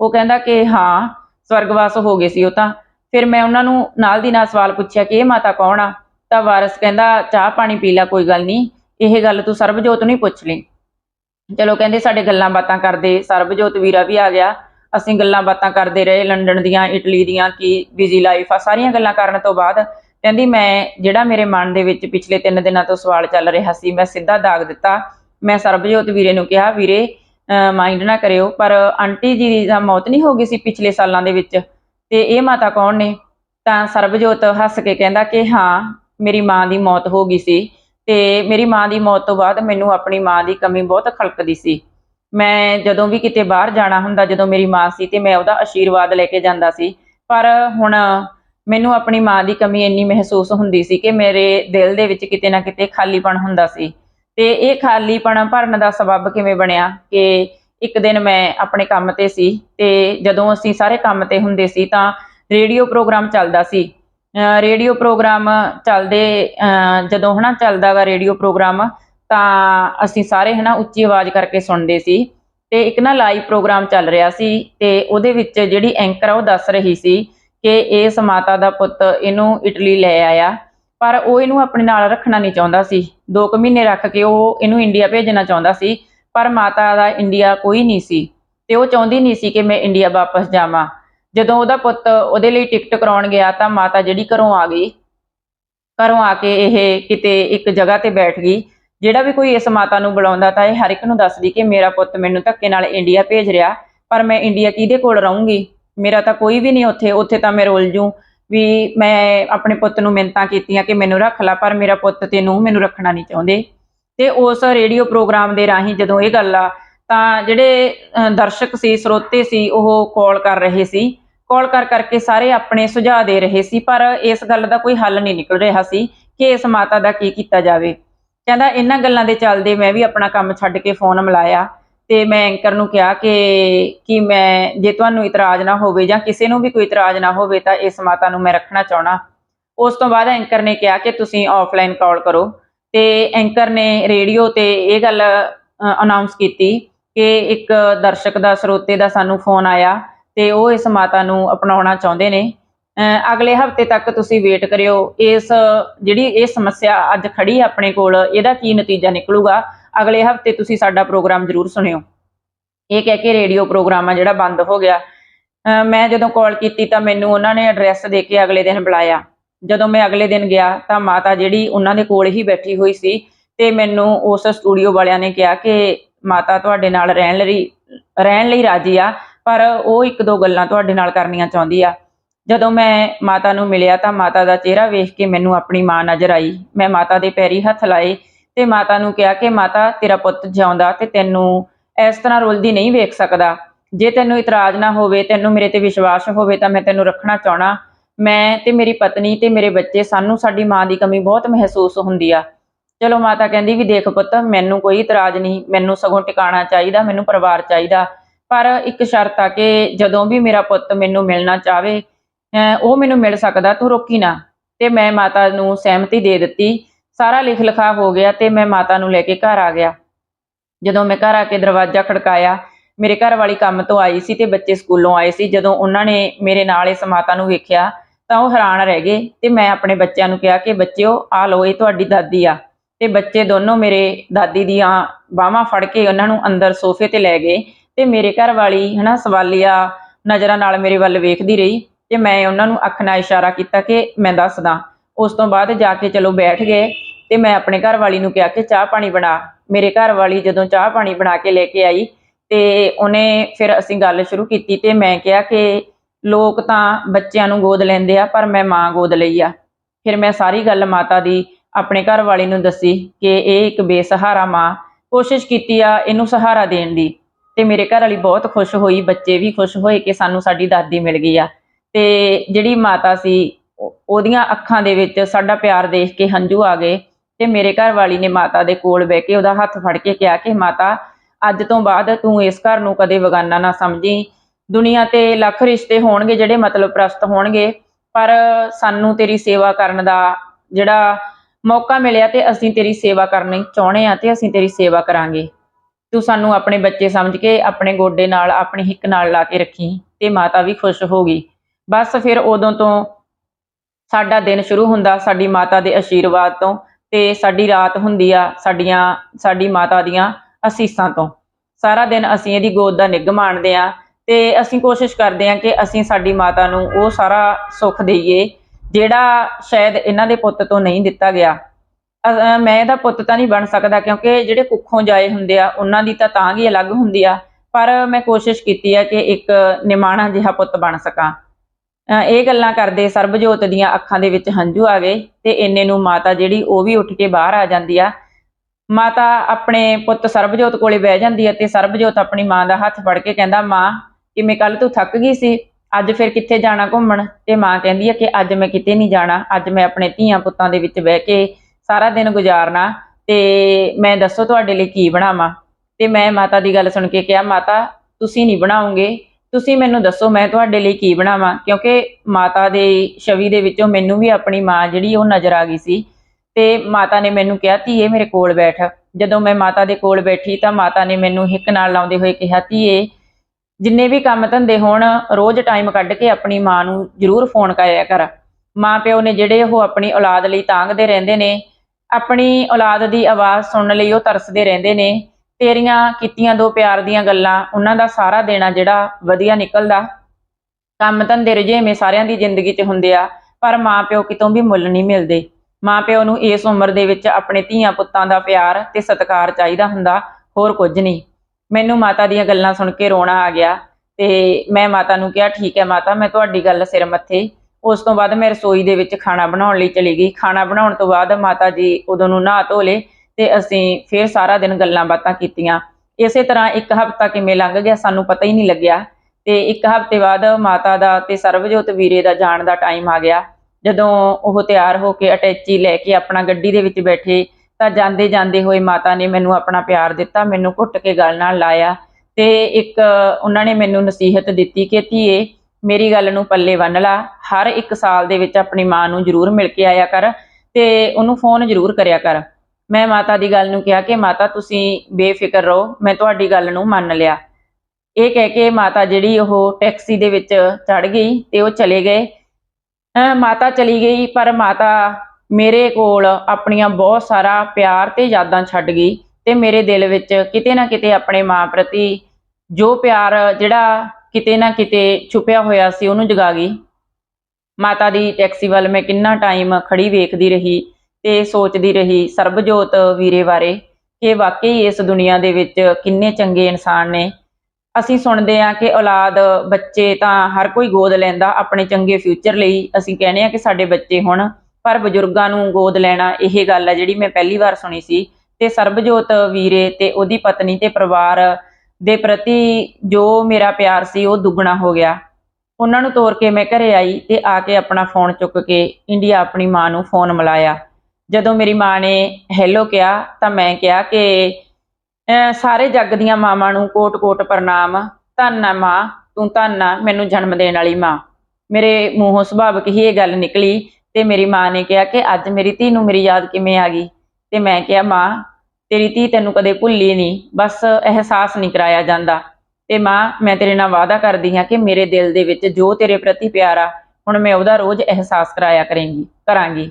ਉਹ ਕਹਿੰਦਾ ਕਿ ਹਾਂ, ਸਵਰਗਵਾਸ ਹੋ ਗਏ ਸੀ ਉਹ ਤਾਂ। ਫਿਰ ਮੈਂ ਉਹਨਾਂ ਨੂੰ ਨਾਲ ਦੀ ਨਾਲ ਸਵਾਲ ਪੁੱਛਿਆ ਕਿ ਇਹ ਮਾਤਾ ਕੌਣ ਆ? ਤਾਂ ਵਾਰਸ ਕਹਿੰਦਾ, ਚਾਹ ਪਾਣੀ ਪੀ ਲੈ, ਕੋਈ ਗੱਲ ਨਹੀਂ। ਇਹ ਗੱਲ ਤੂੰ ਸਰਬਜੋਤ ਨੂੰ ਹੀ ਪੁੱਛ ਲਈ। ਚਲੋ ਕਹਿੰਦੇ ਸਾਡੇ ਗੱਲਾਂ ਬਾਤਾਂ ਕਰਦੇ, ਸਰਬਜੋਤ ਵੀਰਾ ਵੀ ਆ ਗਿਆ। ਅਸੀਂ ਗੱਲਾਂ ਬਾਤਾਂ ਕਰਦੇ ਰਹੇ, ਲੰਡਨ ਦੀਆਂ, ਇਟਲੀ ਦੀਆਂ, ਕੀ ਬਿਜ਼ੀ ਲਾਈਫ ਆ, ਸਾਰੀਆਂ ਗੱਲਾਂ ਕਰਨ ਤੋਂ ਬਾਅਦ ਕਹਿੰਦੀ ਮੈਂ, ਜਿਹੜਾ ਮੇਰੇ ਮਨ ਦੇ ਵਿੱਚ ਪਿਛਲੇ 3 ਦਿਨਾਂ ਤੋਂ ਸਵਾਲ ਚੱਲ ਰਿਹਾ ਸੀ, ਮੈਂ ਸਿੱਧਾ ਦਾਗ ਦਿੱਤਾ। ਮੈਂ ਸਰਬਜੋਤ ਵੀਰੇ ਨੂੰ ਕਿਹਾ, ਵੀਰੇ ਮਾਈਂਡ ਨਾ ਕਰਿਓ, ਪਰ ਆਂਟੀ ਜੀ ਦੀ ਤਾਂ ਮੌਤ ਨਹੀਂ ਹੋ ਗਈ ਸੀ ਪਿਛਲੇ ਸਾਲਾਂ ਦੇ ਵਿੱਚ, ਤੇ ਇਹ ਮਾਤਾ ਕੌਣ ਨੇ? ਤਾਂ ਸਰਬਜੋਤ ਹੱਸ ਕੇ ਕਹਿੰਦਾ ਕਿ ਹਾਂ, ਮੇਰੀ ਮਾਂ ਦੀ ਮੌਤ ਹੋ ਗਈ ਸੀ। ਤੇ ਮੇਰੀ ਮਾਂ ਦੀ ਮੌਤ ਤੋਂ ਬਾਅਦ ਮੈਨੂੰ ਆਪਣੀ ਮਾਂ ਦੀ ਕਮੀ ਬਹੁਤ ਖਲਕਦੀ ਸੀ। ਮੈਂ ਜਦੋਂ ਵੀ ਕਿਤੇ ਬਾਹਰ ਜਾਣਾ ਹੁੰਦਾ, ਜਦੋਂ ਮੇਰੀ ਮਾਂ ਸੀ ਤੇ ਮੈਂ ਉਹਦਾ ਆਸ਼ੀਰਵਾਦ ਲੈ ਕੇ ਜਾਂਦਾ ਸੀ। ਪਰ ਹੁਣ ਮੈਨੂੰ ਆਪਣੀ ਮਾਂ ਦੀ ਕਮੀ ਇੰਨੀ ਮਹਿਸੂਸ ਹੁੰਦੀ ਸੀ ਕਿ ਮੇਰੇ ਦਿਲ ਦੇ ਵਿੱਚ ਕਿਤੇ ਨਾ ਕਿਤੇ ਖਾਲੀਪਣ ਹੁੰਦਾ ਸੀ। ਤੇ ਇਹ ਖਾਲੀਪਣ ਭਰਨ ਦਾ ਸਬਬ ਕਿਵੇਂ ਬਣਿਆ ਕਿ ਇੱਕ ਦਿਨ ਮੈਂ ਆਪਣੇ ਕੰਮ ਤੇ ਸੀ ਤੇ ਜਦੋਂ ਅਸੀਂ ਸਾਰੇ ਕੰਮ ਤੇ ਹੁੰਦੇ ਸੀ ਤਾਂ ਰੇਡੀਓ ਪ੍ਰੋਗਰਾਮ ਚੱਲਦਾ ਸੀ। ਰੇਡੀਓ ਪ੍ਰੋਗਰਾਮ ਚੱਲਦੇ, ਅਹ ਜਦੋਂ ਹਨਾ ਚੱਲਦਾ ਵਾ ਰੇਡੀਓ ਪ੍ਰੋਗਰਾਮ, ਤਾਂ ਅਸੀਂ ਸਾਰੇ ਹਨਾ ਉੱਚੀ ਆਵਾਜ਼ ਕਰਕੇ ਸੁਣਦੇ ਸੀ ਤੇ ਇੱਕ ਨਾ ਲਾਈਵ ਪ੍ਰੋਗਰਾਮ ਚੱਲ ਰਿਹਾ ਸੀ ਤੇ ਉਹਦੇ ਵਿੱਚ ਜਿਹੜੀ ਐਂਕਰ ਆ ਉਹ ਦੱਸ ਰਹੀ ਸੀ ਕਿ ਇਸ ਮਾਤਾ ਦਾ ਪੁੱਤ ਇਹਨੂੰ ਇਟਲੀ ਲੈ ਆਇਆ, ਪਰ ਉਹ ਇਹਨੂੰ ਆਪਣੇ ਨਾਲ ਰੱਖਣਾ ਨਹੀਂ ਚਾਹੁੰਦਾ ਸੀ। 2 ਕੁ ਮਹੀਨੇ ਰੱਖ ਕੇ ਉਹ ਇਹਨੂੰ ਇੰਡੀਆ ਭੇਜਣਾ ਚਾਹੁੰਦਾ ਸੀ, ਪਰ ਮਾਤਾ ਦਾ ਇੰਡੀਆ ਕੋਈ ਨਹੀਂ ਸੀ ਤੇ ਉਹ ਚਾਹੁੰਦੀ ਨਹੀਂ ਸੀ ਕਿ ਮੈਂ ਇੰਡੀਆ ਵਾਪਸ ਜਾਵਾਂ। ਜਦੋਂ ਉਹਦਾ ਪੁੱਤ ਉਹਦੇ ਲਈ ਟਿਕਟ ਕਰਾਉਣ ਗਿਆ ਤਾਂ ਮਾਤਾ ਜਿਹੜੀ ਘਰੋਂ ਆ ਗਈ, ਘਰੋਂ ਆ ਕੇ ਇਹ ਕਿਤੇ ਇੱਕ ਜਗ੍ਹਾ ਤੇ ਬੈਠ ਗਈ। ਜਿਹੜਾ ਵੀ ਕੋਈ ਇਸ ਮਾਤਾ ਨੂੰ ਬੁਲਾਉਂਦਾ ਤਾਂ ਇਹ ਹਰ ਇੱਕ ਨੂੰ ਦੱਸਦੀ ਕਿ ਮੇਰਾ ਪੁੱਤ ਮੈਨੂੰ ਧੱਕੇ ਨਾਲ ਇੰਡੀਆ ਭੇਜ ਰਿਹਾ, ਪਰ ਮੈਂ ਇੰਡੀਆ ਕਿਹਦੇ ਕੋਲ ਰਹੂੰਗੀ? ਮੇਰਾ ਤਾਂ ਕੋਈ ਵੀ ਨਹੀਂ ਉੱਥੇ ਉੱਥੇ ਤਾਂ ਮੈਂ ਰੁੱਲ ਜੂ। ਵੀ ਮੈਂ ਆਪਣੇ ਪੁੱਤ ਨੂੰ ਮਿੰਤਾਂ ਕੀਤੀਆਂ ਕਿ ਮੈਨੂੰ ਰੱਖ ਲੈ, ਪਰ ਮੇਰਾ ਪੁੱਤ ਤੇ ਨੂੰ ਮੈਨੂੰ ਰੱਖਣਾ ਨਹੀਂ ਚਾਹੁੰਦੇ। ਤੇ ਉਸ ਰੇਡੀਓ ਪ੍ਰੋਗਰਾਮ ਦੇ ਰਾਹੀਂ ਜਦੋਂ ਇਹ ਗੱਲ ਆ ਤਾਂ ਜਿਹੜੇ ਦਰਸ਼ਕ ਸੀ, ਸਰੋਤੇ ਸੀ, ਉਹ ਕਾਲ ਕਰ ਰਹੇ ਸੀ। ਕਾਲ ਕਰ ਕਰਕੇ ਸਾਰੇ ਆਪਣੇ ਸੁਝਾਅ ਦੇ ਰਹੇ ਸੀ, ਪਰ ਇਸ ਗੱਲ ਦਾ ਕੋਈ ਹੱਲ ਨਹੀਂ ਨਿਕਲ ਰਿਹਾ ਸੀ ਕਿ ਇਸ ਮਾਤਾ ਦਾ ਕੀ ਕੀਤਾ ਜਾਵੇ। ਕਹਿੰਦਾ, ਇਹਨਾਂ ਗੱਲਾਂ ਦੇ ਚੱਲਦੇ ਮੈਂ ਵੀ ਆਪਣਾ ਕੰਮ ਛੱਡ ਕੇ ਫੋਨ ਮਿਲਾਇਆ ਤੇ ਮੈਂ ਐਂਕਰ ਨੂੰ ਕਿਹਾ ਕਿ ਕਿ ਮੈਂ, ਜੇ ਤੁਹਾਨੂੰ ਇਤਰਾਜ਼ ਨਾ ਹੋਵੇ ਜਾਂ ਕਿਸੇ ਨੂੰ ਵੀ ਕੋਈ ਇਤਰਾਜ਼ ਨਾ ਹੋਵੇ ਤਾਂ ਇਸ ਮਾਤਾ ਨੂੰ ਮੈਂ ਰੱਖਣਾ ਚਾਹਣਾ ਉਸ ਤੋਂ ਬਾਅਦ ਐਂਕਰ ਨੇ ਕਿਹਾ ਕਿ ਤੁਸੀਂ ਆਫਲਾਈਨ ਕਾਲ ਕਰੋ ਤੇ ਐਂਕਰ ਨੇ ਰੇਡੀਓ ਤੇ ਇਹ ਗੱਲ ਅਨਾਉਂਸ ਕੀਤੀ ਕਿ ਇੱਕ ਦਰਸ਼ਕ ਦਾ, ਸਰੋਤੇ ਦਾ ਸਾਨੂੰ ਫੋਨ ਆਇਆ ਤੇ ਉਹ ਇਸ ਮਾਤਾ ਨੂੰ ਅਪਣਾਉਣਾ ਚਾਹੁੰਦੇ ਨੇ। ਅਹ ਅਗਲੇ ਹਫ਼ਤੇ ਤੱਕ ਤੁਸੀਂ ਵੇਟ ਕਰਿਓ। ਇਸ ਜਿਹੜੀ ਇਹ ਸਮੱਸਿਆ ਅੱਜ ਖੜੀ ਹੈ ਆਪਣੇ ਕੋਲ, ਇਹਦਾ ਕੀ ਨਤੀਜਾ ਨਿਕਲੂਗਾ? ਅਗਲੇ ਹਫ਼ਤੇ ਤੁਸੀਂ ਸਾਡਾ ਪ੍ਰੋਗਰਾਮ ਜ਼ਰੂਰ ਸੁਣਿਓ। ਇਹ ਕਹਿ ਕੇ ਰੇਡੀਓ ਪ੍ਰੋਗਰਾਮ ਆ ਜਿਹੜਾ ਬੰਦ ਹੋ ਗਿਆ। ਅਹ ਮੈਂ ਜਦੋਂ ਕਾਲ ਕੀਤੀ ਤਾਂ ਮੈਨੂੰ ਉਹਨਾਂ ਨੇ ਐਡਰੈਸ ਦੇ ਕੇ ਅਗਲੇ ਦਿਨ ਬੁਲਾਇਆ। ਜਦੋਂ ਮੈਂ ਅਗਲੇ ਦਿਨ ਗਿਆ ਤਾਂ ਮਾਤਾ ਜਿਹੜੀ ਉਹਨਾਂ ਦੇ ਕੋਲ ਹੀ ਬੈਠੀ ਹੋਈ ਸੀ ਤੇ ਮੈਨੂੰ ਉਸ ਸਟੂਡੀਓ ਵਾਲਿਆਂ ਨੇ ਕਿਹਾ ਕਿ ਮਾਤਾ ਤੁਹਾਡੇ ਨਾਲ ਰਹਿਣ ਲਈ ਰਹਿਣ ਲਈ ਰਾਜੀ ਆ, ਪਰ ਉਹ ਇੱਕ ਦੋ ਗੱਲਾਂ ਤੁਹਾਡੇ ਨਾਲ ਕਰਨੀਆਂ ਚਾਹੁੰਦੀ ਆ। ਜਦੋਂ ਮੈਂ ਮਾਤਾ ਨੂੰ ਮਿਲਿਆ ਤਾਂ ਮਾਤਾ ਦਾ ਚਿਹਰਾ ਵੇਖ ਕੇ ਮੈਨੂੰ ਆਪਣੀ ਮਾਂ ਨਜ਼ਰ ਆਈ। ਮੈਂ ਮਾਤਾ ਦੇ ਪੈਰੀ ਹੱਥ ਲਾਏ ਤੇ ਮਾਤਾ ਨੂੰ ਕਿਹਾ ਕਿ ਮਾਤਾ, ਤੇਰਾ ਪੁੱਤ ਜਿਉਂਦਾ ਤੇ ਤੈਨੂੰ ਇਸ ਤਰ੍ਹਾਂ ਰੁਲਦੀ ਨਹੀਂ ਵੇਖ ਸਕਦਾ। ਜੇ ਤੈਨੂੰ ਇਤਰਾਜ਼ ਨਾ ਹੋਵੇ, ਤੈਨੂੰ ਮੇਰੇ ਤੇ ਵਿਸ਼ਵਾਸ ਹੋਵੇ ਤਾਂ ਮੈਂ ਤੈਨੂੰ ਰੱਖਣਾ ਚਾਹਣਾ ਮੈਂ ਤੇ ਮੇਰੀ ਪਤਨੀ ਤੇ ਮੇਰੇ ਬੱਚੇ ਸਾਨੂੰ ਸਾਡੀ ਮਾਂ ਦੀ ਕਮੀ ਬਹੁਤ ਮਹਿਸੂਸ ਹੁੰਦੀ ਆ। ਚਲੋ ਮਾਤਾ ਕਹਿੰਦੀ ਵੀ ਦੇਖ ਪੁੱਤ, ਮੈਨੂੰ ਕੋਈ ਇਤਰਾਜ਼ ਨਹੀਂ, ਮੈਨੂੰ ਸਗੋਂ ਟਿਕਾਣਾ ਚਾਹੀਦਾ, ਮੈਨੂੰ ਪਰਿਵਾਰ ਚਾਹੀਦਾ। ਪਰ ਇੱਕ ਸ਼ਰਤ ਆ ਕਿ ਜਦੋਂ ਵੀ ਮੇਰਾ ਪੁੱਤ ਮੈਨੂੰ ਮਿਲਣਾ ਚਾਹਵੇ ਉਹ ਮੈਨੂੰ ਮਿਲ ਸਕਦਾ, ਤੂੰ ਰੋਕੀ ਨਾ। ਤੇ ਮੈਂ ਮਾਤਾ ਨੂੰ ਸਹਿਮਤੀ ਦੇ ਦਿੱਤੀ। ਸਾਰਾ ਲਿਖ ਲਿਖਾ ਹੋ ਗਿਆ ਤੇ ਮੈਂ ਮਾਤਾ ਨੂੰ ਲੈ ਕੇ ਘਰ ਆ ਗਿਆ। ਜਦੋਂ ਮੈਂ ਘਰ ਆ ਕੇ ਦਰਵਾਜ਼ਾ ਖੜਕਾਇਆ, ਮੇਰੇ ਘਰ ਵਾਲੀ ਕੰਮ ਤੋਂ ਆਈ ਸੀ ਤੇ ਬੱਚੇ ਸਕੂਲੋਂ ਆਏ ਸੀ। ਜਦੋਂ ਉਹਨਾਂ ਨੇ ਮੇਰੇ ਨਾਲ ਇਸ ਮਾਤਾ ਨੂੰ ਵੇਖਿਆ, ਤਾਂ ਉਹ ਹੈਰਾਨ ਰਹਿ ਗਏ ਤੇ ਮੈਂ ਆਪਣੇ ਬੱਚਿਆਂ ਨੂੰ ਕਿਹਾ ਕਿ ਬੱਚਿਓ, ਆ ਲਓ, ਇਹ ਤੁਹਾਡੀ ਦਾਦੀ ਆ। ਤੇ ਬੱਚੇ ਦੋਨੋਂ ਮੇਰੇ ਦਾਦੀ ਦੀਆਂ ਬਾਹਾਂ ਫੜ ਕੇ ਉਹਨਾਂ ਨੂੰ ਅੰਦਰ ਸੋਫੇ ਤੇ ਲੈ ਗਏ ਤੇ ਮੇਰੇ ਘਰ ਵਾਲੀ ਹਨਾ ਸਵਾਲੀਆ ਨਜ਼ਰਾਂ ਨਾਲ ਮੇਰੇ ਵੱਲ ਵੇਖਦੀ ਰਹੀ ਤੇ ਮੈਂ ਉਹਨਾਂ ਨੂੰ ਅੱਖ ਨਾਲ ਇਸ਼ਾਰਾ ਕੀਤਾ ਕਿ ਮੈਂ ਦੱਸਦਾ। ਉਸ ਤੋਂ ਬਾਅਦ ਜਾ ਕੇ ਚਲੋ ਬੈਠ ਗਏ ਤੇ ਮੈਂ ਆਪਣੇ ਘਰ ਵਾਲੀ ਨੂੰ ਕਿਹਾ ਕਿ ਚਾਹ ਪਾਣੀ ਬਣਾ। ਮੇਰੇ ਘਰ ਵਾਲੀ ਜਦੋਂ ਚਾਹ ਪਾਣੀ ਬਣਾ ਕੇ ਲੈ ਕੇ ਆਈ ਤੇ ਉਹਨੇ ਫਿਰ ਅਸੀਂ ਗੱਲ ਸ਼ੁਰੂ ਕੀਤੀ ਤੇ ਮੈਂ ਕਿਹਾ ਕਿ ਲੋਕ ਤਾਂ ਬੱਚਿਆਂ ਨੂੰ ਗੋਦ ਲੈਂਦੇ ਆ ਪਰ ਮੈਂ ਮਾਂ ਗੋਦ ਲਈ ਆ। ਫਿਰ ਮੈਂ ਸਾਰੀ ਗੱਲ ਮਾਤਾ ਦੀ ਆਪਣੇ ਘਰ ਵਾਲੀ ਨੂੰ ਦੱਸੀ ਕਿ ਇਹ ਇੱਕ ਬੇਸਹਾਰਾ ਮਾਂ। ਕੋਸ਼ਿਸ਼ ਕੀਤੀ ਆ ਇਹਨੂੰ ਸਹਾਰਾ ਦੇਣ ਦੀ। ਤੇ ਮੇਰੇ ਘਰ ਵਾਲੀ ਬਹੁਤ ਖੁਸ਼ ਹੋਈ, ਬੱਚੇ ਵੀ ਖੁਸ਼ ਹੋਏ ਕਿ ਸਾਨੂੰ ਸਾਡੀ ਦਾਦੀ ਮਿਲ ਗਈ ਆ। ਤੇ ਜਿਹੜੀ ਮਾਤਾ ਸੀ ਉਹਦੀਆਂ ਅੱਖਾਂ ਦੇ ਵਿੱਚ ਸਾਡਾ ਪਿਆਰ ਦੇਖ ਕੇ ਹੰਝੂ ਆ ਗਏ। ਤੇ ਮੇਰੇ ਘਰ ਵਾਲੀ ਨੇ ਮਾਤਾ ਦੇ ਕੋਲ ਬਹਿ ਕੇ ਉਹਦਾ ਹੱਥ ਫੜ ਕੇ ਕਿਹਾ ਕਿ, ਮਾਤਾ, ਅੱਜ ਤੋਂ ਬਾਅਦ ਤੂੰ ਇਸ ਘਰ ਨੂੰ ਕਦੇ ਵਗਾਨਾ ਨਾ ਸਮਝੀ। ਦੁਨੀਆ ਤੇ ਲੱਖ ਰਿਸ਼ਤੇ ਹੋਣਗੇ ਜਿਹੜੇ ਮਤਲਬ ਪ੍ਰਸਤ ਹੋਣਗੇ, ਪਰ ਸਾਨੂੰ ਤੇਰੀ ਸੇਵਾ ਕਰਨ ਦਾ ਜਿਹੜਾ ਮੌਕਾ ਮਿਲਿਆ ਤੇ ਅਸੀਂ ਤੇਰੀ ਸੇਵਾ ਕਰਨੀ ਚਾਹੁੰਦੇ ਆ ਤੇ ਅਸੀਂ ਤੇਰੀ ਸੇਵਾ ਕਰਾਂਗੇ। ਤੂੰ ਸਾਨੂੰ ਆਪਣੇ ਬੱਚੇ ਸਮਝ ਕੇ, ਆਪਣੇ ਗੋਡੇ ਨਾਲ, ਆਪਣੀ ਹਿੱਕ ਨਾਲ ਲਾ ਕੇ ਰੱਖੀ ਤੇ ਮਾਤਾ ਵੀ ਖੁਸ਼ ਹੋ ਗਈ। ਬਸ ਫਿਰ ਉਦੋਂ ਤੋਂ ਸਾਡਾ ਦਿਨ ਸ਼ੁਰੂ ਹੁੰਦਾ, ਸਾਡੀ ਮਾਤਾ ਦੇ ਆਸ਼ੀਰਵਾਦ ਤੋਂ ਤੇ ਸਾਡੀ ਰਾਤ ਹੁੰਦੀ ਆ ਸਾਡੀਆਂ, ਸਾਡੀ ਮਾਤਾ ਦੀਆਂ ਅਸੀਸਾਂ ਤੋਂ। ਸਾਰਾ ਦਿਨ ਅਸੀਂ ਇਹਦੀ ਗੋਦ ਦਾ ਨਿੱਘ ਮਾਣਦੇ ਆ ਤੇ ਅਸੀਂ ਕੋਸ਼ਿਸ਼ ਕਰਦੇ ਆ ਕਿ ਅਸੀਂ ਸਾਡੀ ਮਾਤਾ ਨੂੰ ਉਹ ਸਾਰਾ ਸੁੱਖ ਦਈਏ ਜਿਹੜਾ ਸ਼ਾਇਦ ਇਹਨਾਂ ਦੇ ਪੁੱਤ ਤੋਂ ਨਹੀਂ ਦਿੱਤਾ ਗਿਆ। ਅ- ਮੈਂ ਇਹਦਾ ਪੁੱਤ ਤਾਂ ਨਹੀਂ ਬਣ ਸਕਦਾ ਕਿਉਂਕਿ ਜਿਹੜੇ ਕੁੱਖੋਂ ਜਾਏ ਹੁੰਦੇ ਆ, ਉਹਨਾਂ ਦੀ ਤਾਂ ਤਾਂ ਹੀ ਅਲੱਗ ਹੁੰਦੀ ਆ। ਪਰ ਮੈਂ ਕੋਸ਼ਿਸ਼ ਕੀਤੀ ਆ ਕਿ ਇੱਕ ਨਿਮਾਣਾ ਜਿਹਾ ਪੁੱਤ ਬਣ ਸਕਾਂ। ਇਹ ਗੱਲਾਂ ਕਰਦੇ ਸਰਬਜੋਤ ਦੀਆਂ ਅੱਖਾਂ ਦੇ ਵਿੱਚ ਹੰਝੂ ਆ ਗਏ ਤੇ ਇੰਨੇ ਨੂੰ ਮਾਤਾ ਜਿਹੜੀ ਉਹ ਵੀ ਉੱਠ ਕੇ ਬਾਹਰ ਆ ਜਾਂਦੀ ਆ। ਮਾਤਾ ਆਪਣੇ ਪੁੱਤ ਸਰਬਜੋਤ ਕੋਲੇ ਬਹਿ ਜਾਂਦੀ ਹੈ ਤੇ ਸਰਬਜੋਤ ਆਪਣੀ ਮਾਂ ਦਾ ਹੱਥ ਫੜ ਕੇ ਕਹਿੰਦਾ, ਮਾਂ, ਕਿਵੇਂ ਕੱਲ ਤੂੰ ਥੱਕ ਗਈ ਸੀ? ਅੱਜ ਫਿਰ ਕਿੱਥੇ ਜਾਣਾ ਘੁੰਮਣ? ਤੇ ਮਾਂ ਕਹਿੰਦੀ ਹੈ ਕਿ ਅੱਜ ਮੈਂ ਕਿਤੇ ਨਹੀਂ ਜਾਣਾ। ਅੱਜ ਮੈਂ ਆਪਣੇ ਧੀਆਂ ਪੁੱਤਾਂ ਦੇ ਵਿੱਚ ਬਹਿ ਕੇ ਸਾਰਾ ਦਿਨ ਗੁਜ਼ਾਰਨਾ ਤੇ ਮੈਂ ਦੱਸੋ ਤੁਹਾਡੇ ਲਈ ਕੀ ਬਣਾਵਾਂ? ਤੇ ਮੈਂ ਮਾਤਾ ਦੀ ਗੱਲ ਸੁਣ ਕੇ ਕਿਹਾ, ਮਾਤਾ, ਤੁਸੀਂ ਨਹੀਂ ਬਣਾਓਗੇ ਤੁਸੀਂ ਮੈਨੂੰ ਦੱਸੋ ਮੈਂ ਤੁਹਾਡੇ ਲਈ ਕੀ ਬਣਾਵਾਂ? ਕਿਉਂਕਿ ਮਾਤਾ ਦੇ ਛਵੀ ਦੇ ਵਿੱਚੋਂ ਮੈਨੂੰ ਵੀ ਆਪਣੀ ਮਾਂ ਜਿਹੜੀ ਉਹ ਨਜ਼ਰ ਆ ਗਈ ਸੀ। ਤੇ ਮਾਤਾ ਨੇ ਮੈਨੂੰ ਕਿਹਾ, ਧੀਏ, ਮੇਰੇ ਕੋਲ ਬੈਠ। ਜਦੋਂ ਮੈਂ ਮਾਤਾ ਦੇ ਕੋਲ ਬੈਠੀ ਤਾਂ ਮਾਤਾ ਨੇ ਮੈਨੂੰ ਹਿੱਕ ਨਾਲ ਲਾਉਂਦੇ ਹੋਏ ਕਿਹਾ, ਧੀਏ ਜਿੰਨੇ ਵੀ ਕੰਮ ਧੰਦੇ ਹੋਣ, ਰੋਜ਼ ਟਾਈਮ ਕੱਢ ਕੇ ਆਪਣੀ ਮਾਂ ਨੂੰ ਜ਼ਰੂਰ ਫੋਨ ਕਰਿਆ ਕਰ। ਮਾਂ ਪਿਓ ਨੇ ਜਿਹੜੇ ਉਹ ਆਪਣੀ ਔਲਾਦ ਲਈ ਤਾਂਗਦੇ ਰਹਿੰਦੇ ਨੇ, ਆਪਣੀ ਔਲਾਦ ਦੀ ਆਵਾਜ਼ ਸੁਣਨ ਲਈ ਉਹ ਤਰਸਦੇ ਰਹਿੰਦੇ ਨੇ, ਤੇਰੀਆਂ ਕੀਤੀਆਂ ਦੋ ਪਿਆਰ ਦੀਆਂ ਗੱਲਾਂ ਉਹਨਾਂ ਦਾ ਸਾਰਾ ਦੇਣਾ ਜਿਹੜਾ ਵਧੀਆ ਨਿਕਲਦਾ। ਕੰਮ ਧੰਦੇ ਰੁਝੇਵੇਂ ਸਾਰਿਆਂ ਦੀ ਜ਼ਿੰਦਗੀ 'ਚ ਹੁੰਦੇ ਆ, ਪਰ ਮਾਂ ਪਿਓ ਕਿਤੋਂ ਵੀ ਮੁੱਲ ਨਹੀਂ ਮਿਲਦੇ। ਮਾਂ ਪਿਓ ਨੂੰ ਇਸ ਉਮਰ ਦੇ ਵਿੱਚ ਆਪਣੇ ਧੀਆਂ ਪੁੱਤਾਂ ਦਾ ਪਿਆਰ ਤੇ ਸਤਿਕਾਰ ਚਾਹੀਦਾ ਹੁੰਦਾ, ਹੋਰ ਕੁਝ ਨਹੀਂ। ਮੈਨੂੰ ਮਾਤਾ ਦੀਆਂ ਗੱਲਾਂ ਸੁਣ ਕੇ ਰੋਣਾ ਆ ਗਿਆ ਤੇ ਮੈਂ ਮਾਤਾ ਨੂੰ ਕਿਹਾ, ਠੀਕ ਹੈ ਮਾਤਾ, ਮੈਂ ਤੁਹਾਡੀ ਗੱਲ ਸਿਰ ਮੱਥੇ। ਉਸ ਤੋਂ ਬਾਅਦ ਮੈਂ ਰਸੋਈ ਦੇ ਵਿੱਚ ਖਾਣਾ ਬਣਾਉਣ ਲਈ ਚਲੀ ਗਈ। ਖਾਣਾ ਬਣਾਉਣ ਤੋਂ ਬਾਅਦ ਮਾਤਾ ਜੀ ਉਦੋਂ ਨੂੰ ਨਹਾ ਧੋ ਲਏ ਤੇ ਅਸੀਂ ਫਿਰ ਸਾਰਾ ਦਿਨ ਗੱਲਾਂ ਬਾਤਾਂ ਕੀਤੀਆਂ। ਇਸੇ ਤਰ੍ਹਾਂ ਇੱਕ ਹਫ਼ਤਾ ਕਿਵੇਂ ਲੰਘ ਗਿਆ ਸਾਨੂੰ ਪਤਾ ਹੀ ਨਹੀਂ ਲੱਗਿਆ ਤੇ ਇੱਕ ਹਫ਼ਤੇ ਬਾਅਦ ਮਾਤਾ ਦਾ ਤੇ ਸਰਬਜੋਤ ਵੀਰੇ ਦਾ ਜਾਣ ਦਾ ਟਾਈਮ ਆ ਗਿਆ। ਜਦੋਂ ਉਹ ਤਿਆਰ ਹੋ ਕੇ ਅਟੈਚੀ ਲੈ ਕੇ ਆਪਣਾ ਗੱਡੀ ਦੇ ਵਿੱਚ ਬੈਠੇ ਤਾਂ ਜਾਂਦੇ ਜਾਂਦੇ ਹੋਏ ਮਾਤਾ ਨੇ ਮੈਨੂੰ ਆਪਣਾ ਪਿਆਰ ਦਿੱਤਾ, ਮੈਨੂੰ ਘੁੱਟ ਕੇ ਗੱਲ ਨਾਲ ਲਾਇਆ ਤੇ ਇੱਕ ਉਹਨਾਂ ਨੇ ਮੈਨੂੰ ਨਸੀਹਤ ਦਿੱਤੀ ਕਿ ਧੀਏ, ਮੇਰੀ ਗੱਲ ਨੂੰ ਪੱਲੇ ਬੰਨ ਲਾ, ਹਰ ਇੱਕ ਸਾਲ ਦੇ ਵਿੱਚ ਆਪਣੀ ਮਾਂ ਨੂੰ ਜ਼ਰੂਰ ਮਿਲ ਕੇ ਆਇਆ ਕਰ ਤੇ ਉਹਨੂੰ ਫੋਨ ਜ਼ਰੂਰ ਕਰਿਆ ਕਰ। ਮੈਂ ਮਾਤਾ ਦੀ ਗੱਲ ਨੂੰ ਕਿਹਾ ਕਿ ਮਾਤਾ ਤੁਸੀਂ ਬੇਫਿਕਰ ਰਹੋ, ਮੈਂ ਤੁਹਾਡੀ ਗੱਲ ਨੂੰ ਮੰਨ ਲਿਆ। ਇਹ ਕਹਿ ਕੇ ਮਾਤਾ ਜਿਹੜੀ ਉਹ ਟੈਕਸੀ ਦੇ ਵਿੱਚ ਚੜ ਗਈ ਤੇ ਉਹ ਚਲੇ ਗਏ। ਅਹ ਮਾਤਾ ਚਲੀ ਗਈ, ਪਰ ਮਾਤਾ ਮੇਰੇ ਕੋਲ ਆਪਣੀਆਂ ਬਹੁਤ ਸਾਰਾ ਪਿਆਰ ਤੇ ਯਾਦਾਂ ਛੱਡ ਗਈ ਤੇ ਮੇਰੇ ਦਿਲ ਵਿੱਚ ਕਿਤੇ ਨਾ ਕਿਤੇ ਆਪਣੇ ਮਾਂ ਪ੍ਰਤੀ ਜੋ ਪਿਆਰ ਜਿਹੜਾ ਕਿਤੇ ਨਾ ਕਿਤੇ ਛੁਪਿਆ ਹੋਇਆ ਸੀ ਉਹਨੂੰ ਜਗਾ ਗਈ। ਮਾਤਾ ਦੀ ਟੈਕਸੀ ਵੱਲ ਮੈਂ ਕਿੰਨਾ ਟਾਈਮ ਖੜੀ ਵੇਖਦੀ ਰਹੀ ਤੇ ਸੋਚਦੀ ਰਹੀ, ਸਰਬਜੋਤ ਵੀਰੇ ਬਾਰੇ, ਕਿ ਵਾਕਈ ਇਸ ਦੁਨੀਆ ਦੇ ਵਿੱਚ ਕਿੰਨੇ ਚੰਗੇ ਇਨਸਾਨ ਨੇ। ਅਸੀਂ ਸੁਣਦੇ ਹਾਂ ਕਿ ਔਲਾਦ ਬੱਚੇ ਤਾਂ ਹਰ ਕੋਈ ਗੋਦ ਲੈਂਦਾ ਆਪਣੇ ਚੰਗੇ ਫਿਊਚਰ ਲਈ। ਅਸੀਂ ਕਹਿੰਦੇ ਹਾਂ ਕਿ ਸਾਡੇ ਬੱਚੇ ਹੁਣ ਪਰ ਬਜ਼ੁਰਗਾਂ ਨੂੰ ਗੋਦ ਲੈਣਾ ਇਹ ਗੱਲ ਹੈ ਜਿਹੜੀ ਮੈਂ ਪਹਿਲੀ ਵਾਰ ਸੁਣੀ ਸੀ ਤੇ ਸਰਬਜੋਤ ਵੀਰੇ ਤੇ ਉਹਦੀ ਪਤਨੀ ਤੇ ਪਰਿਵਾਰ ਦੇ ਪ੍ਰਤੀ ਜੋ ਮੇਰਾ ਪਿਆਰ ਸੀ ਉਹ ਦੁੱਗਣਾ ਹੋ ਗਿਆ। ਉਹਨਾਂ ਨੂੰ ਤੋਰ ਕੇ ਮੈਂ ਘਰੇ ਆਈ ਤੇ ਆ ਕੇ ਆਪਣਾ ਫੋਨ ਚੁੱਕ ਕੇ ਇੰਡੀਆ ਆਪਣੀ ਮਾਂ ਨੂੰ ਫੋਨ ਮਿਲਾਇਆ। ਜਦੋਂ ਮੇਰੀ ਮਾਂ ਨੇ ਹੈਲੋ ਕਿਹਾ ਤਾਂ ਮੈਂ ਕਿਹਾ ਕਿ, ਅਹ ਸਾਰੇ ਜੱਗ ਦੀਆਂ ਮਾਵਾਂ ਨੂੰ ਕੋਟ-ਕੋਟ ਪ੍ਰਣਾਮ। ਧੰਨ ਆ ਮਾਂ, ਤੂੰ ਧੰਨ ਆ, ਮੈਨੂੰ ਜਨਮ ਦੇਣ ਵਾਲੀ ਮਾਂ। ਮੇਰੇ ਮੂੰਹੋਂ ਸੁਭਾਵਿਕ ਹੀ ਇਹ ਗੱਲ ਨਿਕਲੀ ਤੇ ਮੇਰੀ ਮਾਂ ਨੇ ਕਿਹਾ ਕਿ ਅੱਜ ਮੇਰੀ ਧੀ ਨੂੰ ਮੇਰੀ ਯਾਦ ਕਿਵੇਂ ਆ ਗਈ? ਤੇ ਮੈਂ ਕਿਹਾ, ਮਾਂ, ਤੇਰੀ ਧੀ ਤੈਨੂੰ ਕਦੇ ਭੁੱਲੀ ਨਹੀਂ, ਬਸ ਅਹਿਸਾਸ ਨਹੀਂ ਕਰਾਇਆ ਜਾਂਦਾ। ਤੇ ਮਾਂ, ਮੈਂ ਤੇਰੇ ਨਾਲ ਵਾਅਦਾ ਕਰਦੀ ਹਾਂ ਕਿ ਮੇਰੇ ਦਿਲ ਦੇ ਵਿੱਚ ਜੋ ਤੇਰੇ ਪ੍ਰਤੀ ਪਿਆਰ ਆ, ਹੁਣ ਮੈਂ ਉਹਦਾ ਰੋਜ਼ ਅਹਿਸਾਸ ਕਰਾਇਆ ਕਰਾਂਗੀ ਕਰਾਂਗੀ।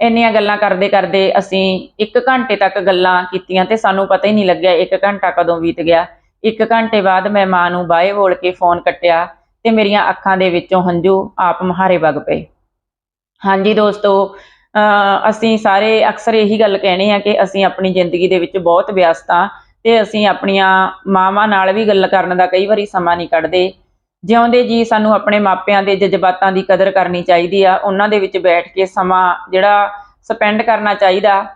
ਇੰਨੀਆਂ ਗੱਲਾਂ ਕਰਦੇ ਕਰਦੇ ਅਸੀਂ 1 ਘੰਟੇ ਤੱਕ ਗੱਲਾਂ ਕੀਤੀਆਂ ਤੇ ਸਾਨੂੰ ਪਤਾ ਹੀ ਨਹੀਂ ਲੱਗਿਆ 1 ਘੰਟਾ ਕਦੋਂ ਬੀਤ ਗਿਆ। 1 ਘੰਟੇ ਬਾਅਦ ਮੈਂ ਮਾਂ ਨੂੰ ਬਾਏ ਬੋਲ ਕੇ ਫੋਨ ਕੱਟਿਆ ਤੇ ਮੇਰੀਆਂ ਅੱਖਾਂ ਦੇ ਵਿੱਚੋਂ ਹੰਝੂ ਆਪ ਮਹਾਰੇ ਵਗ ਪਏ। ਹਾਂਜੀ ਦੋਸਤੋ, ਅਹ ਅਸੀਂ ਸਾਰੇ ਅਕਸਰ ਇਹੀ ਗੱਲ ਕਹਿਣੇ ਆ ਕਿ ਅਸੀਂ ਆਪਣੀ ਜ਼ਿੰਦਗੀ ਦੇ ਵਿੱਚ ਬਹੁਤ ਵਿਅਸਤ ਆ ਤੇ ਅਸੀਂ ਆਪਣੀਆਂ ਮਾਵਾਂ ਨਾਲ ਵੀ ਗੱਲ ਕਰਨ ਦਾ ਕਈ ਵਾਰੀ ਸਮਾਂ ਨਹੀਂ ਕੱਢਦੇ। ਜਿਉਂਦੇ ਜੀ ਸਾਨੂੰ ਆਪਣੇ ਮਾਪਿਆਂ ਦੇ ਜਜ਼ਬਾਤਾਂ ਦੀ ਕਦਰ ਕਰਨੀ ਚਾਹੀਦੀ ਆ, ਉਹਨਾਂ ਦੇ ਵਿੱਚ ਬੈਠ ਕੇ ਸਮਾਂ ਜਿਹੜਾ ਸਪੈਂਡ ਕਰਨਾ ਚਾਹੀਦਾ।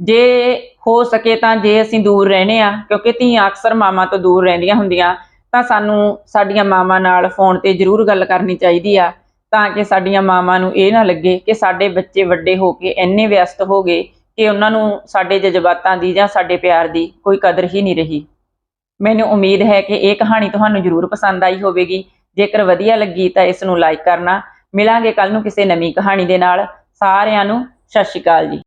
ਜੇ ਹੋ ਸਕੇ ਤਾਂ ਜੇ ਅਸੀਂ ਦੂਰ ਰਹਿੰਦੇ ਆ, ਕਿਉਂਕਿ ਧੀਆਂ ਅਕਸਰ ਮਾਵਾਂ ਤੋਂ ਦੂਰ ਰਹਿੰਦੀਆਂ ਹੁੰਦੀਆਂ, ਤਾਂ ਸਾਨੂੰ ਸਾਡੀਆਂ ਮਾਵਾਂ ਨਾਲ ਫੋਨ ਤੇ ਜ਼ਰੂਰ ਗੱਲ ਕਰਨੀ ਚਾਹੀਦੀ ਆ। ਤਾਂ ਕਿ ਸਾਡੀਆਂ ਮਾਵਾਂ ਨੂੰ ਇਹ ਨਾ ਲੱਗੇ ਕਿ ਸਾਡੇ ਬੱਚੇ ਵੱਡੇ ਹੋ ਕੇ ਇੰਨੇ ਵਿਅਸਤ ਹੋ ਗਏ ਕਿ ਉਹਨਾਂ ਨੂੰ ਸਾਡੇ ਜਜ਼ਬਾਤਾਂ ਦੀ ਜਾਂ ਸਾਡੇ ਪਿਆਰ ਦੀ ਕੋਈ ਕਦਰ ਹੀ ਨਹੀਂ ਰਹੀ। ਮੈਨੂੰ ਉਮੀਦ ਹੈ ਕਿ ਇਹ ਕਹਾਣੀ ਤੁਹਾਨੂੰ ਜ਼ਰੂਰ ਪਸੰਦ ਆਈ ਹੋਵੇਗੀ। ਜੇਕਰ ਵਧੀਆ ਲੱਗੀ ਤਾਂ ਇਸ ਨੂੰ ਲਾਈਕ ਕਰਨਾ। ਮਿਲਾਂਗੇ ਕੱਲ ਨੂੰ ਕਿਸੇ ਨਵੀਂ ਕਹਾਣੀ ਦੇ ਨਾਲ। ਸਾਰਿਆਂ ਨੂੰ ਸਤਿ ਸ਼੍ਰੀ ਅਕਾਲ ਜੀ।